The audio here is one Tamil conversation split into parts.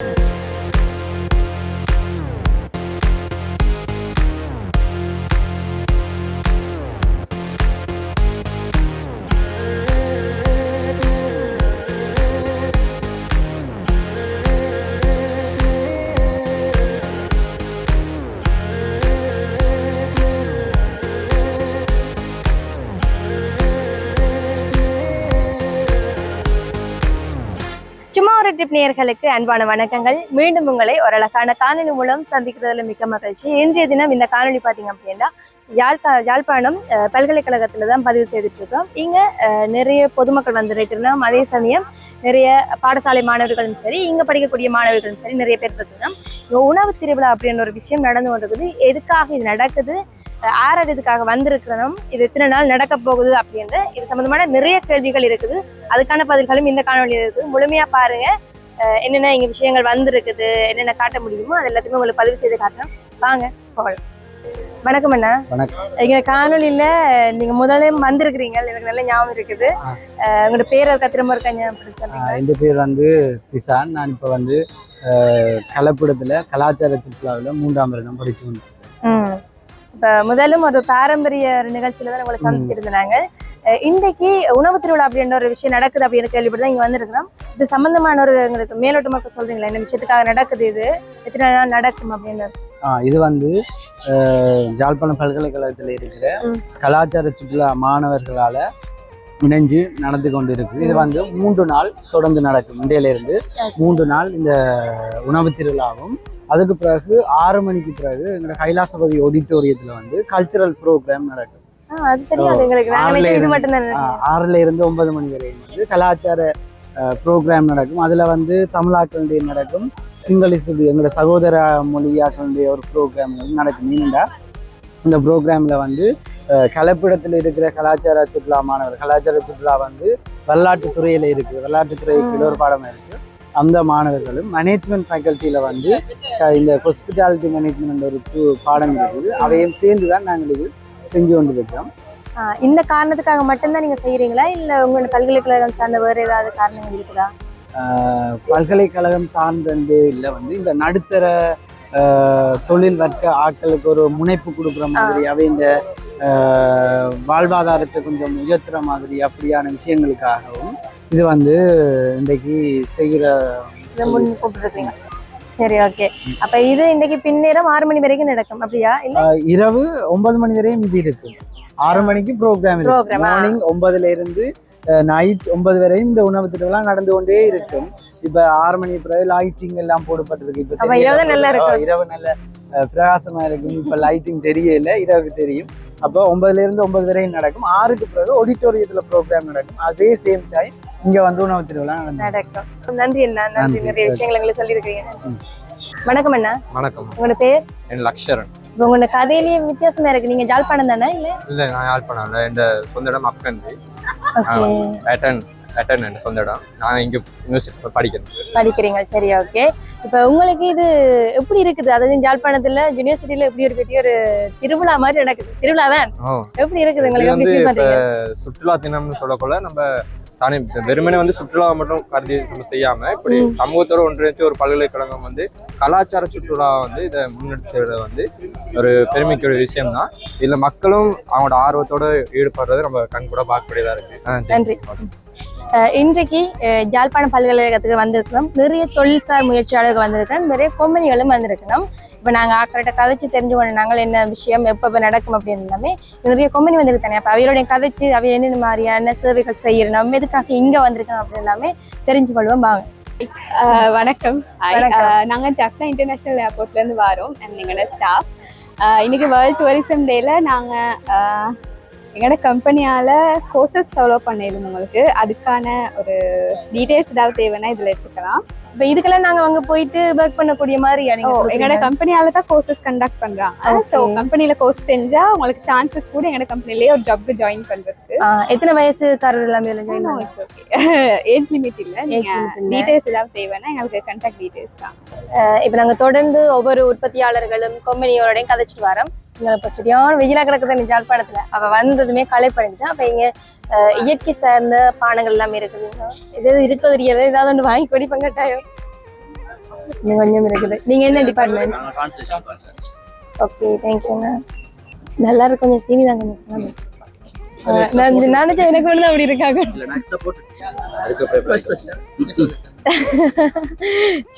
you. யூடியூப் நேயர்களுக்கு அன்பான வணக்கங்கள். மீண்டும் உங்களை ஒரு அழகான காணொலி மூலம் சந்திக்கிறதுல மிக்க மகிழ்ச்சி. இன்றைய தினம் இந்த காணொலி பார்த்தீங்க அப்படின்னா யாழ்ப்பா யாழ்ப்பாணம் பல்கலைக்கழகத்தில் பல்கலைக்கழகத்துல தான் பதிவு செய்துட்டு இருக்கோம் இங்க நிறைய பொதுமக்கள் வந்துருக்கிறோம் அதே சமயம் நிறைய பாடசாலை மாணவர்களும் சரி இங்க படிக்கக்கூடிய மாணவர்களும் சரி நிறைய பேர் இருக்கிறோம். இங்க உணவு திருவிழா அப்படின்ற ஒரு விஷயம் நடந்து கொண்டிருக்குது. எதுக்காக இது நடக்குது? இதுக்காக வந்திருக்கிறோம். இது எத்தனை நாள் நடக்க போகுது அப்படின்ற இது சம்பந்தமான நிறைய கேள்விகள் இருக்குது. அதுக்கான பதில்களும் இந்த காணொலியில் இருக்குது. முழுமையா பாருங்க. அஹ் என்னென்ன இங்க விஷயங்கள் வந்திருக்குது என்னென்ன காட்ட முடியுமோ அது எல்லாத்தையுமே உங்களுக்கு பதிவு செய்து காட்டுறோம். வாங்க போகலாம். வணக்கம் அண்ணா. வணக்கம். எங்க காணொலியில நீங்க முதல்ல வந்திருக்கிறீங்க. எனக்கு நல்ல ஞாபகம் இருக்குது. உங்களோட பேர் இருக்கா திரும்ப இருக்கா என் பேர் வந்து திசான். நான் இப்போ வந்து கலப்பிடத்தில் கலாச்சார சுற்றுலாவில் மூன்றாம் வருடம் படிச்சு வந்தேன். இப்ப முதலும் ஒரு பாரம்பரிய நிகழ்ச்சியில தான் உங்களை சந்திச்சிருந்தாங்க இன்றைக்கு உணவு திருவிழா அப்படின்ற ஒரு விஷயம் நடக்குது அப்படின்னு கேள்விப்பட்டு தான் இங்க வந்திருக்கிறோம். இது சம்பந்தமான ஒரு எங்களுக்கு மேலோட்டமாக சொல்றீங்களா? என்ன விஷயத்துக்காக நடக்குது இது? எத்தனை நாள் நடக்கும் அப்படின்னு. இது வந்து யாழ்ப்பாணம் பல்கலைக்கழகத்தில் இருக்கிற. கலாச்சார சுற்றுலா மாணவர்களால் இணைஞ்சு நடந்து கொண்டு இருக்குது இது வந்து மூன்று நாள் தொடர்ந்து நடக்கும். இன்றையிலிருந்து மூன்று நாள் இந்த உணவு திருவிழாவும் அதுக்கு பிறகு ஆறு மணிக்கு பிறகு எங்களோட கைலாசபதி ஆடிட்டோரியத்தில் வந்து கல்ச்சுரல் ப்ரோக்ராம் நடக்கும். ஆறுல இருந்து- ஒன்பது மணி வரையும் வந்து கலாச்சார ப்ரோக்ராம் நடக்கும். அதில் வந்து தமிழாக்களுடைய நடக்கும். சிங்களீஸுடைய எங்களோட சகோதர மொழியாக்களுடைய ஒரு ப்ரோக்ராம் நடக்கும். ஏனெண்டா இந்த ப்ரோக்ராமில் வந்து கலப்பிடத்தில் இருக்கிற கலாச்சார சுற்றுலா மாணவர் கலாச்சார சுற்றுலா வந்து வரலாற்றுத் துறையில் இருக்குது வரலாற்றுத் துறைக்கு ஒரு பாடமாக இருக்குது அந்த மாணவர்களும் மேனேஜ்மெண்ட் ஃபேக்கல்ட்டியில் வந்து இந்த ஹாஸ்பிட்டாலிட்டி மேனேஜ்மெண்ட் ஒரு பாடம் இருக்குது. அவையும் சேர்ந்து தான் நாங்கள் இது செஞ்சு கொண்டு இருக்கிறோம் இந்த காரணத்துக்காக மட்டும்தான் நீங்க செய்யறீங்களா இல்ல உங்களோட பல்கலைக்கழகம் சார்ந்த வேற ஏதாவது காரணங்கள் இருக்குதா? பல்கலைக்கழகம் சார்ந்தே இல்லை வந்து இந்த நடுத்தர தொழில் வர்க்க ஆட்களுக்கு ஒரு முனைப்பு கொடுக்குற மாதிரி அவை இந்த வாழ்வாதாரத்தை கொஞ்சம் உயர்த்துற மாதிரி அப்படியான விஷயங்களுக்காகவும் இது வந்து இன்றைக்கு செய்கிற இதை முன் கூப்பிட்டுருக்கீங்க. சரி ஓகே அப்ப இது இன்னைக்கு பின்னேரம் ஆறு மணி வரைக்கும் நடக்கும். அப்படியா? இல்ல? இரவு ஒன்பது மணி வரையும் இது இருக்கும் ஆறு மணிக்கு ப்ரோக்ராம் இருக்கு. Program, ஆ. மார்னிங் ஒன்பதுல இருந்து நைட் ஒன்பது வரையும் இந்த உணவு திட்டம்லாம் நடந்து கொண்டே இருக்கும். இப்ப ஆறு மணி பிறகு லைட்டிங் எல்லாம் போடப்பட்டிருக்கு. இப்ப அப்ப இரவு நல்லா. இருக்கும். இரவு நல்ல அஹ், பிரகாசமா இருக்கும். இப்ப லைட்டிங் தெரியல இரவு தெரியும். அப்போ ஒன்பதுல இருந்து ஒன்பது வரையும் நடக்கும். ஆறுக்கு பிறகு ஆடிட்டோரியத்துல ப்ரோக்ராம் நடக்கும். அதே சேம் டைம் இங்க வந்து உணவு திருவிழா நடக்கும். நன்றி அண்ணா. நன்றி. நிறைய விஷயங்களை எங்களுக்கு சொல்லியிருக்கீங்க. வணக்கம் அண்ணா. வணக்கம். உங்களோட பேர்? என் லக்ஷரன். இப்ப உங்களோட கதையிலேயே வித்தியாசமா இருக்கு. நீங்க ஜாழ்ப்பாணம் தானே இல்ல? இல்லை நான் யாழ்ப்பாணம் என் சொந்த இடம் அப்பன்டி ஓகே. பேட்டன். பேட்டன் என் சொந்த இடம். நான் இங்கே யூனிவர்சிட்டி படிக்கிறேன். படிக்கிறீங்க சரி ஓகே இப்ப உங்களுக்கு இது எப்படி இருக்குது? அதாவது ஜாழ்ப்பாணத்துல யூனிவர்சிட்டியில எப்படி ஒரு பெரிய ஒரு திருவிழா மாதிரி நடக்குது. திருவிழா தான். எப்படி இருக்குது உங்களுக்கு? வந்து சுற்றுலா தினம்னு சொல்லக்குள்ள நம்ம தானே வெறுமனே வந்து சுற்றுலாவை மட்டும் கருதி நம்ம செய்யாம இப்படி. சமூகத்தோட ஒன்றிணைச்சு ஒரு பல்கலைக்கழகம் வந்து கலாச்சார சுற்றுலா வந்து இதை முன்னெடுத்து செய்யறது வந்து ஒரு பெருமைக்குரிய விஷயம் தான் இதுல மக்களும் அவங்களோட ஆர்வத்தோட ஈடுபடுறது நம்ம கண் கூட பார்க்கக்கூடியதா இருக்கு. நன்றி. இன்றைக்கு யாழ்ப்பாணம் பல்கலைக்கழகத்துக்கு வந்திருக்கிறோம். நிறைய தொழில்சார் முயற்சியாளர்கள் வந்திருக்கிறோம். நிறைய கொம்பனிகளும் வந்திருக்கிறோம். இப்போ நாங்கள் ஆக்கள்கிட்ட கதைச்சு தெரிஞ்சு கொண்டு நாங்கள் என்ன விஷயம் எப்போ நடக்கும் அப்படின்னு எல்லாமே நிறைய கொம்பனி வந்திருக்காங்க. அப்போ அவருடைய கதைச்சு அவை என்னென்ன மாதிரியான சேவைகள் செய்யணும் எதுக்காக இங்கே வந்திருக்கோம் அப்படின்னு எல்லாமே தெரிஞ்சு கொள்வோம். வாங்க. வணக்கம். Hi. வணக்கம். ஆஹ் நாங்க ஜப்னா இன்டர்நேஷனல் ஏர்போர்ட்ல இருந்து வரோம். எங்களோட ஸ்டாஃப் இன்னைக்கு வேர்ல்ட் டூரிசம் டேல நாங்க ஆஹ் எங்களோட கம்பெனியால கோர்சஸ் ஃபாலோ பண்ணியிருந்தோம் உங்களுக்கு. அதுக்கான ஒரு டீடைல்ஸ் ஏதாவது தேவைன்னா இதுல எடுத்துக்கலாம். இப்போ இதுக்கெல்லாம் நாங்கள் அங்கே போயிட்டு ஒர்க் பண்ணக்கூடிய மாதிரி எங்களோட கம்பெனியால தான் கோர்சஸ் கண்டக்ட் பண்றாங்க. ஸோ. கம்பெனில கோர்ஸ் செஞ்சா உங்களுக்கு சான்சஸ் கூட எங்களோட கம்பெனிலேயே ஒரு ஜாப்க்கு ஜாயின் பண்றதுக்கு. எத்தனை வயசுக்காரர் எல்லாமே இதுல join பண்ணலாம்? இட்ஸ் ஓகே ஏஜ் லிமிட் இல்ல. டீடைல்ஸ் ஏதாவது தேவைன்னா எங்களுக்கு கான்டாக்ட் டீடைல்ஸ் தான். இப்போ நாங்கள் தொடர்ந்து ஒவ்வொரு உற்பத்தியாளர்களும் கொம்பனியோடையும் கதைச்சிட்டு வரோம். இப்போ சரியான வெயிலாக கிடக்குது இந்த ஜாழ்ப்பாணத்தில். அப்போ வந்ததுமே களை பண்ணிட்டு அப்போ இங்கே இயற்கை சார்ந்த பானங்கள் எல்லாமே இருக்குது. இது இருக்கிறது தெரியல ஏதாவது ஒன்று வாங்கி குடிப்பேன் கட்டாயம் இன்னும் கொஞ்சம் இருக்குது. நீங்க என்ன டிபார்ட்மெண்ட் ஓகே தேங்க்யூண்ணா நல்லா இருக்கு கொஞ்சம் சீனி தாங்க நினைச்சேன் எனக்கு தான் அப்படி இருக்காங்க இல்லை நான் எக்ஸ்ட்ரா போட்டு அதுக்கு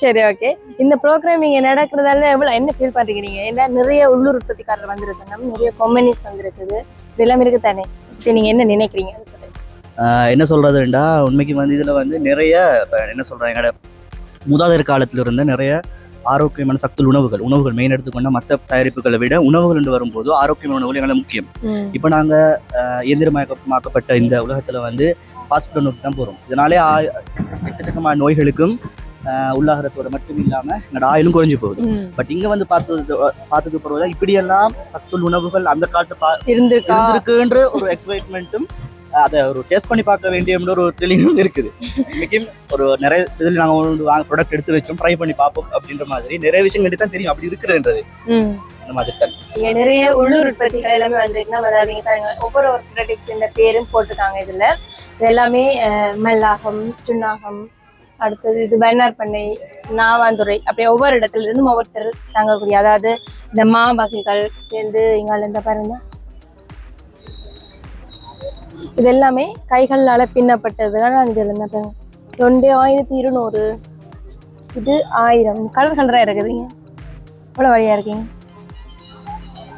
சரி ஓகே இந்த ப்ரோக்ராம் இங்க நடக்கிறதால எவ்வளவு என்ன ஃபீல் பண்றீங்க நீங்க? ஏன்னா நிறைய உள்ளூர் உற்பத்திக்காரர் வந்திருக்காங்க நிறைய கம்பெனிஸ் வந்திருக்குது. இதெல்லாம் இருக்கு தானே இது நீங்க என்ன நினைக்கிறீங்க? என்ன சொல்றதுண்டா உண்மைக்கு வந்து இதுல வந்து நிறைய இப்ப என்ன சொல்றாங்க எங்களோட மூதாதையர் காலத்துல இருந்த நிறைய ஆரோக்கியமான சத்துள்ள உணவுகள் உணவுகள் மெயின் எடுத்துக்கொண்ட மற்ற தயாரிப்புகளை விட உணவுகள் என்று வரும்போது ஆரோக்கியமான உணவுகள் எங்களுக்கு முக்கியம். இப்போ நாங்க ஆஹ் இயந்திரமயமாக்கப்பட்ட இந்த உலகத்துல வந்து ஃபாஸ்ட் ஃபுட் நோக்கி தான் போறோம். இதனாலே எக்கச்சக்கமான நோய்களுக்கும் ஆஹ் உள்ளாகிறதோட மட்டும் இல்லாம எங்களோட ஆயிலும் குறைஞ்சு போகுது. பட் இங்க வந்து பார்த்தது பார்த்தது பிறகுதான் இப்படியெல்லாம் சத்துள்ள உணவுகள் அந்த காலத்து பா இருந்திருக்கா? இருந்திருக்குன்ற ஒரு எக்ஸைட்மெண்ட்டும் அதை ஒரு டேஸ்ட் பண்ணி பார்க்க வேண்டிய ஒரு த்ரில்லிங்கும் இருக்குது. இன்னைக்கும் ஒரு நிறைய இதில் நாங்கள் ஒரு வாங்க ப்ராடக்ட் எடுத்து வச்சோம் ட்ரை பண்ணி பார்ப்போம் அப்படின்ற மாதிரி. நிறைய விஷயங்கள் தான் தெரியும். அப்படி இருக்குதுன்றது அந்த மாதிரி தான். இங்க நிறைய உள்ளூர் உற்பத்திகள் எல்லாமே வந்திருக்குன்னா வராதீங்க பாருங்க ஒவ்வொரு ப்ராடக்ட் இந்த பேரும் போட்டிருக்காங்க இதுல. இது எல்லாமே மல்லாகம் சுண்ணாகம் அடுத்தது இது பன்னார் பண்ணை நாவாந்துறை அப்படி ஒவ்வொரு இடத்துல இருந்தும் ஒவ்வொருத்தர் தங்கக்கூடிய அதாவது இந்த மா வகைகள் சேர்ந்து இங்கால இந்த பாருங்க. இது எல்லாமே கைகளால் பின்னப்பட்டது நான் இதுல இருந்தா தொண்டு ஆயிரத்தி இருநூறு. இது ஆயிரம். கலர் கலராக இருக்குதுங்க. எவ்வளோ வழியாக இருக்கீங்க?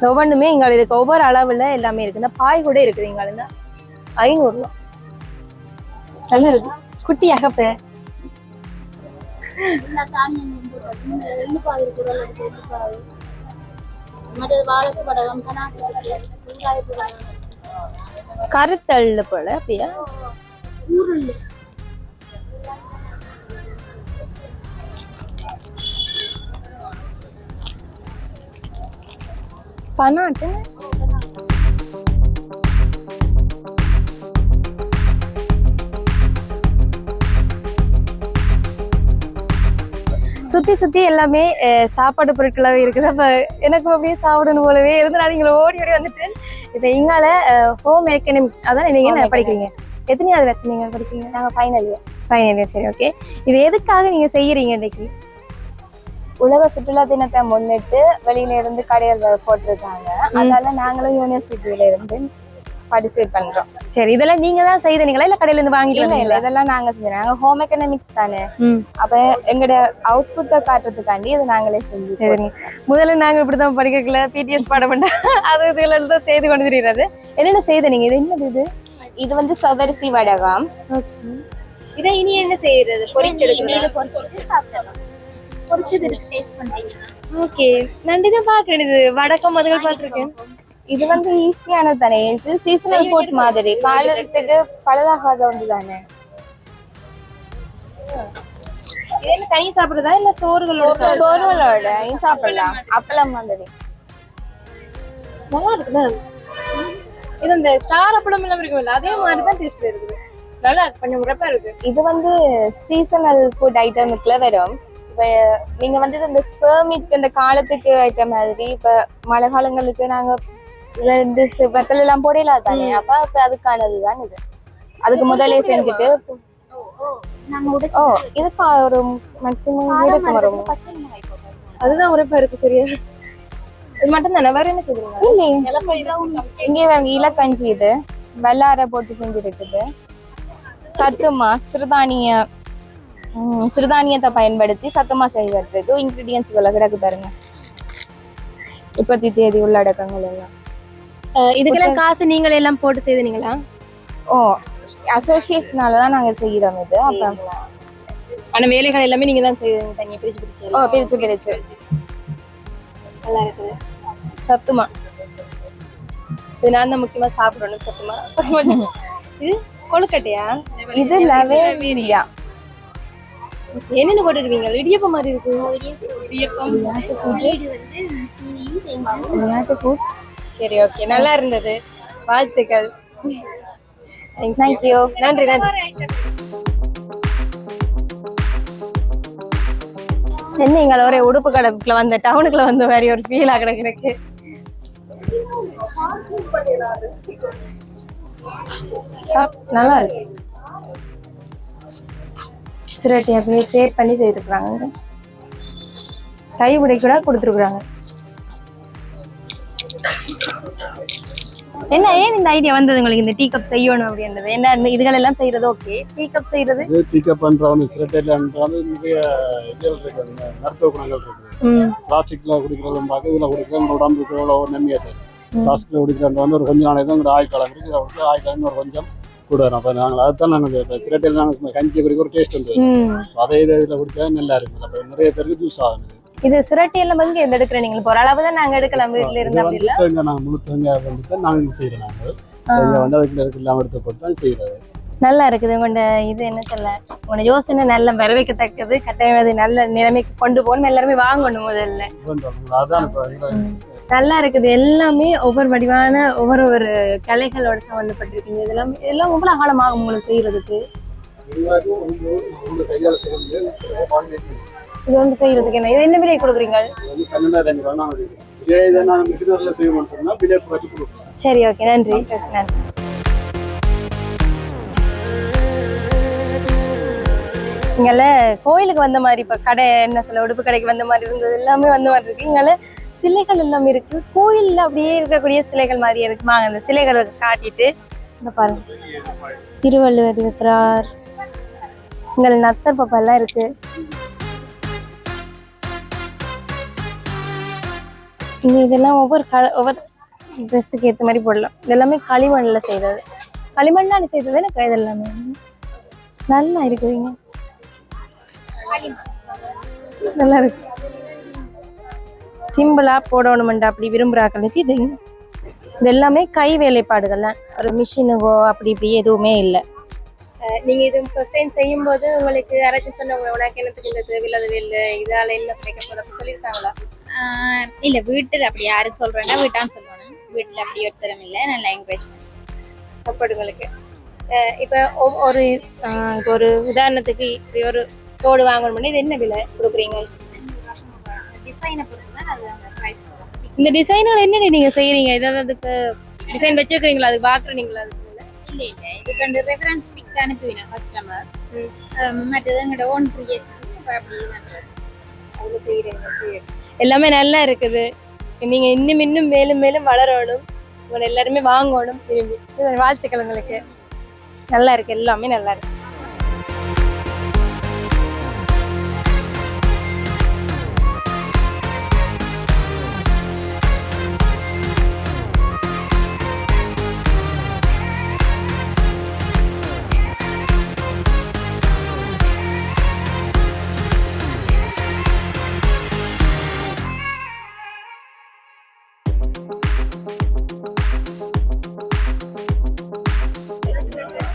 ஒவ்வொன்றுமே இங்க இருக்கு. ஒவ்வொரு அளவில் எல்லாமே இருக்குது இந்த பாய் கூட இருக்குது இங்க இருந்தா ஐநூறுரூவா நல்லா இருக்கு. குட்டி அகப்ப. மற்றது வாழைப்பு கனாட்டு கருத்தள்ள போல அப்படியா? பனாட்டு சுத்தி சுத்தி எல்லாமே சாப்பாடு பொருட்களாவே இருக்குது. அப்ப எனக்கும் அப்படியே சாப்பிடணும் போலவே இருந்து நான் நீங்க ஓடி ஓடி வந்துட்டு இப்ப இங்கால ஹோம் எக்கனமிக் அதான் நீங்க என்ன படிக்கிறீங்க? எத்தனையாவது வருஷம் நீங்க படிக்கிறீங்க? நாங்க ஃபைனல் இயர் ஃபைனல் இயர் சரி ஓகே இது எதுக்காக நீங்க செய்யறீங்க இன்னைக்கு? உலக சுற்றுலா தினத்தை முன்னிட்டு வெளியில இருந்து கடைகள் போட்டிருக்காங்க. அதனால நாங்களும் யூனிவர்சிட்டியில இருந்து பார்ட்டிசிபேட் பண்றோம். சரி இதெல்லாம் நீங்க தான் செய்தீங்களா இல்ல கடையில இருந்து வாங்கிட்டு இல்ல? இதெல்லாம் நாங்க செஞ்சோம் நாங்க ஹோம் எக்கனாமிக்ஸ் தானே. அப்ப எங்களோட அவுட்புட்டை காட்டுறதுக்காண்டி இது நாங்களே செஞ்சு சரிங்க முதல்ல நாங்க இப்படிதான் படிக்கல பிடிஎஸ் பாடம் பண்ண அது இதுல தான் செய்து கொண்டு தெரியாது என்னென்ன செய்த நீங்க? இது என்னது இது? இது வந்து சவரிசி வடகம். இதை இனி என்ன செய்யறது எண்ணெயில பொரிச்சிட்டு சாப்பிடலாம். பொரிச்சது டேஸ்ட் பண்றீங்கன்னா ஓகே. நன்றி தான் பாக்குறேன் இது வடக்கம் அதுகள் பாத்திருக்கேன் இது வந்து ஈஸியானது தானே? இது சீசனல் ஃபுட் மாதிரி. காலத்துக்கு பழுதாகாத ஒன்று தானே? தனி சாப்பிடுறதா இல்ல சோறுகளோட? சோறுகளோட சாப்பிடலாம். அப்பளம் மாதிரி. நல்லா இருக்குதா? இது அந்த ஸ்டார் அப்பளம் எல்லாம் இருக்கும்ல அதே மாதிரி தான் டேஸ்ட் இருக்குது. நல்லா கொஞ்சம் உரப்பா இருக்கு. இது வந்து சீசனல் ஃபுட் ஐட்டமுக்குள்ள வரும். இப்ப நீங்க வந்து இந்த சேமிக் இந்த காலத்துக்கு ஐட்டம் மாதிரி இப்ப மழை காலங்களுக்கு நாங்க ரெண்டு வெத்தலை எல்லாம் போடல தானே அப்ப அப்ப அதுக்கானது தான் இது. அதுக்கு முதலே செஞ்சுட்டு ஓ இதுக்கு ஒரு மேக்சிமம் இருக்கும் வரும். அதுதான் உரப்பா இருக்கு சரியா? இது மட்டும் தானே வேற என்ன செய்றீங்க? இல்லையே. இங்கே வாங்க இலக்கஞ்சி இது. வெள்ளார போட்டு செஞ்சிருக்குது. சத்துமா சிறுதானிய ம், சிறுதானியத்தை பயன்படுத்தி சத்துமா செய்வதற்கு இன்கிரீடியன்ஸ் இதெல்லாம் கிடக்கு பாருங்க. இப்பத்தி தேதி உள்ளடக்கங்கள் எல்லாம். இதுக்கெல்லாம் காசு நீங்களே எல்லாம் போட்டு செய்தீங்களா ஓ அசோசியேஷனால தான் நாங்க செய்யறோம் இது. அப்ப ஆனா வேலைகள் எல்லாமே நீங்க தான் செய்வீங்க தனியா பிரிச்சு பிரிச்சு ஓ பிரிச்சு பிரிச்சு. நல்லா இருக்குது. சத்துமா? இது நான் தான் முக்கியமா சாப்பிடணும் சத்துமா? இது கொழுக்கட்டையா? இது லவேரியா என்னென்ன போட்டுருக்கீங்க? இடியப்பம் மாதிரி இருக்கு. இடியப்பம். சரி ஓகே நல்லா இருந்தது. வாழ்த்துக்கள். தேங்க்யூ நன்றி நன்றி. என்ன இங்க ஒரே உடுப்பு கடைக்குள்ள வந்த டவுனுக்குள்ள வந்த மாதிரி ஒரு ஃபீலா கிடக்கு எனக்கு. நல்லா இருக்கு. சிரட்டி அப்படியே சேவ் பண்ணி செய்திருக்கிறாங்க. கை உடை கூட கொடுத்துருக்குறாங்க. என்ன ஏன் இந்த ஐடியா வந்தது உங்களுக்கு இந்த டீ கப் செய்யணும் அப்படின்றது? என்ன இதுகள் எல்லாம் செய்யறது ஓகே டீ கப் செய்யறது இது டீக்கப் பண்றவங்க சிரட்டையிலன்றது நிறைய இதுகள் இருக்கு மருத்துவ குணங்கள் இருக்கு பிளாஸ்டிக்ல குடிக்கிறதும் பார்க்க இதுல குடிக்கிறது உடம்புக்கு எவ்வளோ நன்மையா இருக்கு ம். பிளாஸ்டிக்ல குடிக்கிறது வந்து ஒரு கொஞ்சம் நாளைக்கு தான் உங்களோட ஆயுட்காலம் இருக்கு இதில் வந்து ஆயுட்காலம் ஒரு கொஞ்சம் கூட வரும். அப்போ நாங்கள் அதுதான் நாங்கள் சிரட்டையில் நாங்கள் கஞ்சி குடிக்க ஒரு டேஸ்ட் வந்து அதே இது இதில் குடிச்சா நல்லா இருக்குது அப்போ நிறைய பேருக்கு ஜூஸ் ஆகுது இது சுரட்டி எல்லாம் வந்து எந்த எடுக்கிற நீங்க ஒரு அளவு தான் நாங்க எடுக்கலாம் வீட்டுல இருந்து அப்படி இல்ல தேங்காய் நாங்கள் முழு தேங்காய் வந்து செய்கிறோம் நாங்கள் இதில் வந்து அதுக்குள்ள இருக்கு இல்லாமல் எடுத்து போட்டு தான் செய்கிறது நல்லா இருக்குது உங்களோட இது என்ன சொல்ல? உங்களோட யோசனை நல்ல வரவேற்கத்தக்கது கட்டாயம் அது நல்ல நிலைமைக்கு கொண்டு போகணும் எல்லாருமே வாங்கணும் முதல்ல. நல்லா இருக்குது. எல்லாமே ஒவ்வொரு வடிவான ஒவ்வொரு ஒரு கலைகளோட சம்மந்தப்பட்டிருக்கீங்க இதெல்லாம் இதெல்லாம் எவ்வளவு காலம் ஆகும் உங்களுக்கு செய்யறதுக்கு இது வந்து செய்யறதுக்கு என்ன? இது என்ன விலை கொடுக்குறீங்க சரி ஓகே நன்றி. நன்றி இங்கால கோயிலுக்கு வந்த மாதிரி இப்ப கடை என்ன சொல்ல உடுப்பு கடைக்கு வந்த மாதிரி இருந்தது எல்லாமே வந்த மாதிரி இருக்கு. இங்கால சிலைகள் எல்லாமே இருக்கு. கோயில்ல அப்படியே இருக்கக்கூடிய சிலைகள் மாதிரி இருக்குமா அந்த சிலைகளை காட்டிட்டு இந்த பாருங்க. திருவள்ளுவர் இருக்கிறார். இங்கே நத்தர் பாப்பா எல்லாம் இருக்கு. இங்க இதெல்லாம் ஒவ்வொரு க ஒவ்வொரு ட்ரெஸ்ஸுக்கு ஏற்ற மாதிரி போடலாம். இதெல்லாமே களிமண்ணில் செய்தது களிமண்ணால் செய்தது எனக்கு இது எல்லாமே? நல்லா இருக்குதுங்க நல்லா இருக்கு. சிம்பிளாக போடணுமெண்டா அப்படி விரும்புகிறாக்களுக்கு இது இது எல்லாமே கை வேலைப்பாடுகள்லாம் ஒரு மிஷினுகோ அப்படி இப்படி எதுவுமே இல்லை. நீங்கள் இது ஃபர்ஸ்ட் டைம் செய்யும்போது உங்களுக்கு யாராச்சும் சொன்னவங்க உனக்கு என்னத்துக்கு இந்த தேவையில்லாத வேலை? இதால என்ன கிடைக்க போகுது? சொல்லியிருக்காங்களா? இல்ல வீட்டுக்கு அப்படி யாருக்கு சொல்றேன்னா வீட்டான்னு சொல்லணும் வீட்டுல அப்படி ஒருத்தரும் இல்ல நல்லா என்கரேஜ் அஹ் இப்ப ஒரு இப்ப ஒரு உதாரணத்துக்கு இப்படி ஒரு தோடு வாங்கணும்னா இது என்ன விலை கொடுக்குறீங்க? டிசைனை பொறுத்து அது இந்த டிசைன்கள் என்னென்ன நீங்க செய்யறீங்க? ஏதாவது அதுக்கு டிசைன் வச்சிருக்கீங்களா அது பாக்குறீங்களா அதுக்கு இல்ல இல்ல. இதுக்கு ரெஃபரன்ஸ் பிக் அனுப்புவீங்க கஸ்டமர்ஸ் மற்றது எங்களோட ஓன் கிரியேஷன் அப்படி அதுல செய்யறீங்க. எல்லாமே நல்லா இருக்குது. நீங்க இன்னும் இன்னும் மேலும் மேலும் வளரணும். உங்களை எல்லாருமே வாங்கணும். விரும்பி. வாழ்த்துக்கள் உங்களுக்கு. நல்லா இருக்கு. எல்லாமே நல்லா இருக்கு.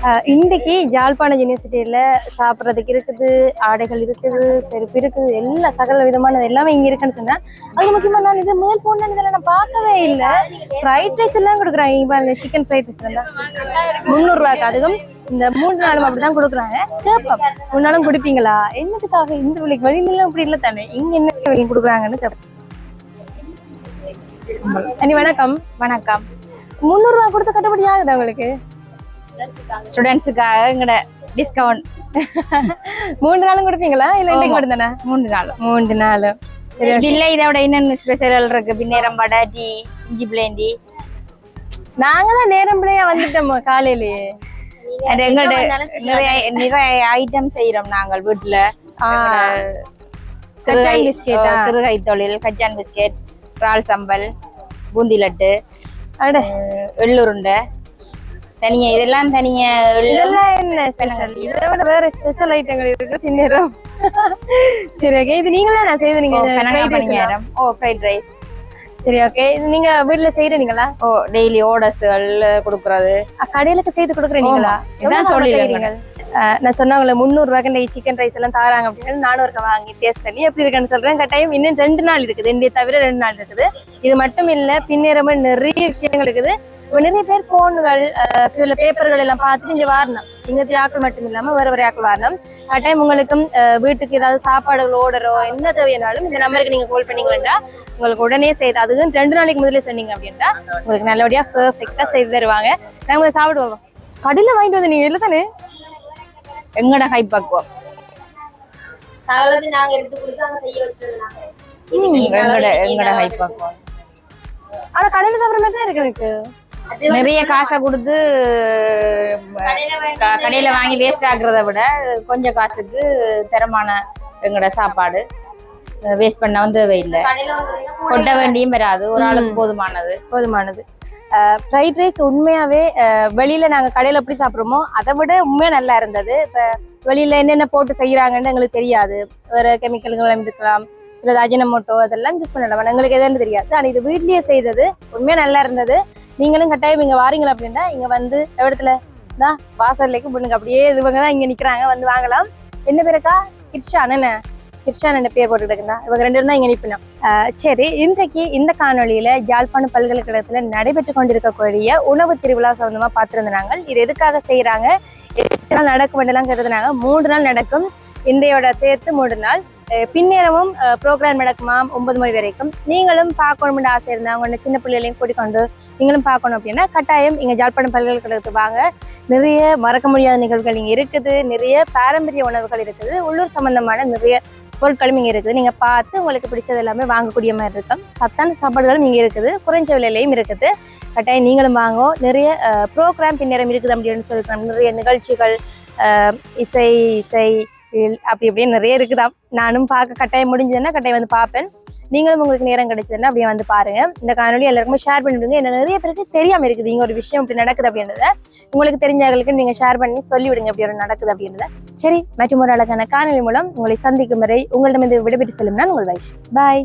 அஹ் இன்னைக்கு ஜாழ்ப்பாண யூனிவர்சிட்டியில சாப்பிட்றதுக்கு இருக்குது ஆடைகள் இருக்குது செருப்பு இருக்குது எல்லா சகல விதமானது எல்லாமே இங்க இருக்குன்னு சொன்னா அது முக்கியமா நான் இது மேல் போன இதில் நான் பார்க்கவே இல்லை. ஃப்ரைட் ரைஸ் எல்லாம் கொடுக்குறாங்க. இங்க பாருங்க சிக்கன் ஃப்ரைட் ரைஸ் எல்லாம். முந்நூறுரூவாக்கு அதுவும் இந்த மூன்று நாளும் அப்படிதான் கொடுக்குறாங்க. கேட்போம் மூணு நாளும் குடிப்பீங்களா? என்னத்துக்காக இந்த விலைக்கு? வெளியிலாம் அப்படி இல்லை தானே? இங்க என்ன விலைக்கு கொடுக்குறாங்கன்னு கேட்போம் அண்ணி வணக்கம். வணக்கம். முந்நூறுரூவா கொடுத்து கட்டுப்படி ஆகுதா உங்களுக்கு? ஸ்டூடெண்ட்ஸுக்காக எங்கட டிஸ்கவுண்ட் மூன்று நாளும் கொடுப்பீங்களா? இல்ல இன்னைக்கு மட்டும் தானே மூன்று நாள். மூன்று நாளும் சரி இல்ல இதோட என்னென்ன ஸ்பெஷல் இருக்கு. பின்னேரம் வடை டீ இஞ்சி பிளேண்டி நாங்க தான் நேரம் பிள்ளையா வந்துட்டோம் காலையிலேயே. எங்களோட நிறைய நிறைய ஐட்டம் செய்யறோம் நாங்கள் வீட்டுல கச்சான் பிஸ்கெட் சிறுகை தொழில் கச்சான் பிஸ்கெட் இறால் சம்பல் பூந்தி லட்டு எள்ளுருண்டை தனியா இதெல்லாம் தனியா இதெல்லாம் என்ன ஸ்பெஷல் இதை விட வேற ஸ்பெஷல் ஐட்டங்கள் இருக்கு பின்னேரம் சரி ஓகே இது நீங்களே நான் செய்து நீங்க. பணியாரம் ஓ ஃப்ரைட் ரைஸ் சரி ஓகே இது நீங்க வீட்ல செய்யறீங்களா ஓ டெய்லி ஓடஸ்கள் கொடுக்கறது. கடையிலுக்கு செய்து கொடுக்குறீங்களா? இதான் தொழில் நான் சொன்னாங்களே முந்நூறுரூவாக்கு இந்த சிக்கன் ரைஸ் எல்லாம் தராங்க அப்படின்னு நானும் இருக்க வாங்கி டேஸ்ட் பண்ணி எப்படி இருக்குன்னு சொல்கிறேன் கட்டாயம் இன்னும் ரெண்டு நாள் இருக்குது. இந்திய தவிர ரெண்டு நாள் இருக்குது. இது மட்டும் இல்லை பின்னேறமே நிறைய விஷயங்கள் இருக்குது. இப்போ நிறைய பேர் போன்கள் பேப்பர்கள் எல்லாம் பார்த்துட்டு இங்கே வாரணும். இங்கே ஆக்கள் மட்டும் இல்லாமல் வேறு வேற ஆக்கள் வாரணும். கட்டாயம் உங்களுக்கும் வீட்டுக்கு ஏதாவது சாப்பாடுகள் ஓடரோ என்ன தேவையானாலும் இந்த நம்பருக்கு நீங்கள் கால் பண்ணீங்கன்னா உங்களுக்கு உடனே செய்து அதுவும் ரெண்டு நாளைக்கு முதலே சொன்னீங்க அப்படின்னா உங்களுக்கு நல்லபடியாக பெர்ஃபெக்டா செய்து தருவாங்க. நாங்கள் சாப்பிடுவோம் கடையில் வாங்கிட்டு வந்து நீங்க இல்லை தானே எங்கட செய்ய வச்சது எங்கட எங்கட ஹைப்பாக்குவோம் ஆனா கடையில சாப்பிடுற மாதிரி தான் இருக்கு எனக்கு. நிறைய காசை கொடுத்து க- கடையில வாங்கி வேஸ்ட் ஆகுறத விட கொஞ்சம் காசுக்கு தரமான எங்கட சாப்பாடு வேஸ்ட் பண்ண வந்து தேவையில்லை. கொட்ட வேண்டியும் வராது. ஒரு ஆளுக்கு போதுமானது. போதுமானது. ஃப்ரைட் ரைஸ் உண்மையாகவே வெளியில் நாங்கள் கடையில் எப்படி சாப்பிட்றோமோ அதை விட உண்மையாக நல்லா இருந்தது. இப்போ வெளியில் என்னென்ன போட்டு செய்கிறாங்கன்னு எங்களுக்கு தெரியாது. வேறு கெமிக்கல்கள் இருக்கலாம் சில அஜினமோட்டோ அதெல்லாம் யூஸ் பண்ணலாம். எங்களுக்கு எதுன்னு தெரியாது. ஆனால் இது வீட்லேயே செய்தது உண்மையாக நல்லா இருந்தது. நீங்களும் கட்டாயம் இங்கே வாரீங்களா அப்படின்னா இங்கே வந்து இடத்துல தான் வாசல்லைக்கு பொண்ணுங்க அப்படியே இதுவங்க தான் இங்கே நிற்கிறாங்க வந்து வாங்கலாம். என்ன பேருக்கா கிர்ஷா என்ன கிருஷ்ணா என்ற பேர் போட்டுக்கிட்டு இவங்க ரெண்டு பேரும் தான் இங்க நிப்பினோம் சரி இன்றைக்கு இந்த காணொளியில யாழ்ப்பாணம் பல்கலைக்கழகத்துல நடைபெற்று கொண்டிருக்கக்கூடிய உணவு திருவிழா சம்பந்தமா பார்த்திருந்தாங்க. இது எதுக்காக செய்யறாங்க எத்தனை நாள் நடக்கும் என்றெல்லாம் கருதுனாங்க மூன்று நாள் நடக்கும். இன்றையோட சேர்த்து மூன்று நாள். அஹ் பின்னேரமும் ப்ரோக்ராம் நடக்குமாம் ஒன்பது மணி வரைக்கும். நீங்களும் பார்க்கணும்னு ஆசை இருந்தால் அவங்க சின்ன பிள்ளைகளையும் கூட்டிக்கொண்டு நீங்களும் பார்க்கணும் அப்படின்னா கட்டாயம் இங்க ஜாழ்ப்பாணம் பல்கலைக்கழகத்துக்கு வாங்க. நிறைய மறக்க முடியாத நிகழ்வுகள் இங்கே இருக்குது. நிறைய பாரம்பரிய உணவுகள் இருக்குது. உள்ளூர் சம்பந்தமான நிறைய பொருட்களும் இங்கே இருக்குது. நீங்கள் பார்த்து உங்களுக்கு பிடிச்சது எல்லாமே வாங்கக்கூடிய மாதிரி இருக்கும். சத்தான சாப்பாடுகளும் இங்கே இருக்குது. குறைஞ்ச விலையிலையும் இருக்குது. கட்டாயம் நீங்களும் வாங்கோ. நிறைய ப்ரோக்ராம் பின்னேரம் இருக்குது அப்படின்னு சொல்லியிருக்காங்க. நிறைய நிகழ்ச்சிகள் இசை இசை அப்படி அப்படியே நிறைய இருக்குதாம். நானும் பார்க்க கட்டாயம் முடிஞ்சதுன்னா கட்டாயம் வந்து பார்ப்பேன். நீங்களும் உங்களுக்கு நேரம் கிடைச்சதுன்னா அப்படியே வந்து பாருங்க. இந்த காணொலி எல்லாருக்குமே ஷேர் பண்ணிவிடுங்க என்ன நிறைய பேருக்கு தெரியாம இருக்குது இங்க ஒரு விஷயம் இப்படி நடக்குது அப்படின்றத. உங்களுக்கு தெரிஞ்சவர்களுக்கு நீங்க ஷேர் பண்ணி சொல்லிவிடுங்க அப்படி ஒரு நடக்குது அப்படின்றத. சரி மற்றும் ஒரு அழகான காணொலி மூலம் உங்களை சந்திக்கும் வரை உங்களிடமிருந்து விடைபெற்று செல்லும் நான் உங்கள் வைஷ். பாய்